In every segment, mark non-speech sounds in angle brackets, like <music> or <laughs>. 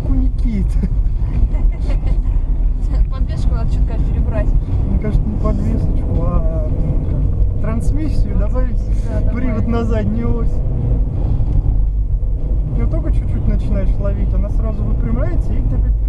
стоит. <laughs> Подвеску надо чутка перебрать. Мне кажется, не подвесочку, а ну, как, трансмиссию добавить, Да, привод на заднюю ось. И только чуть-чуть начинаешь ловить, она сразу выпрямляется и едет опять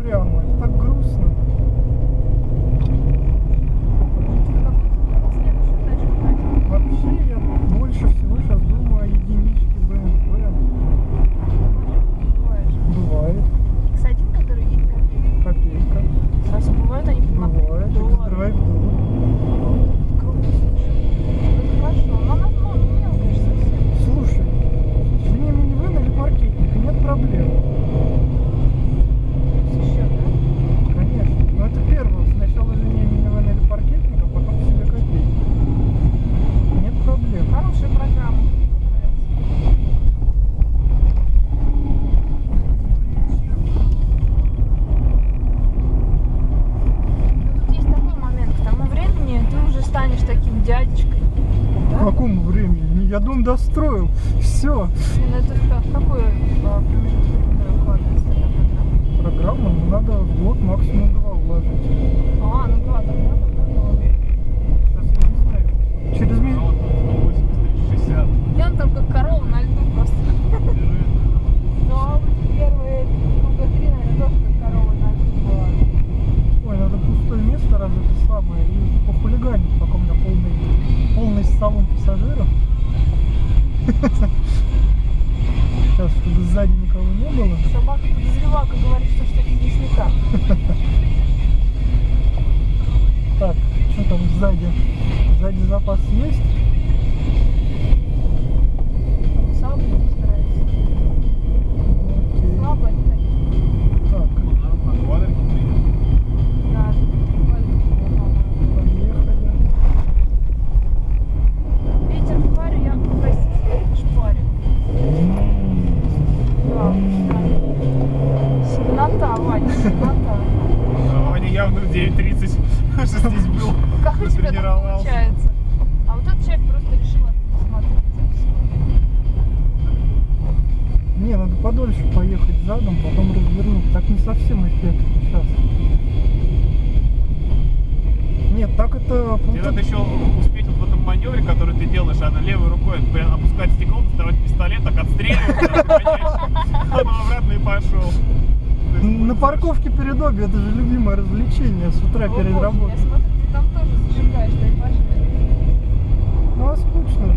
таким дядечкой. К Да? какому времени? Я дом достроил. Все. Блин, это в ка- в какой а, промежуток времени укладывается такая программа? Программа, ну, надо в год максимум два вложить. А, ну да, тогда, тогда норм. Сейчас я не знаю. Через месяц. 60. Ян там как корова на льду просто. Ну, а вот первые года три, наверное, тоже как корова на льду была. Ой, надо пустое место раз это самое и похулиганить, пока у меня полный, полный салон пассажиров. Сейчас, чтобы сзади никого не было. Собака подозревалка говорит, что что-то здесь не так. Так, что там сзади? Сзади запас есть? Семенота, Ваня, семенота. А Ваня явно в 9.30 <laughs> что здесь был. Как у тебя так получается? А вот этот человек просто решил смотреть Не, надо подольше поехать задом, потом развернуть. Так не совсем эффектно сейчас. Нет, так это... Тебе надо еще успеть вот в этом маневре, который ты делаешь, а на левой рукой опускать стекло, доставать пистолет, так отстреливать, потом обратно и пошел. На парковке перед обе это же любимое развлечение с утра перед работой. Я смотрю, ты там тоже зажигаешь, дай пошли. Ну а скучно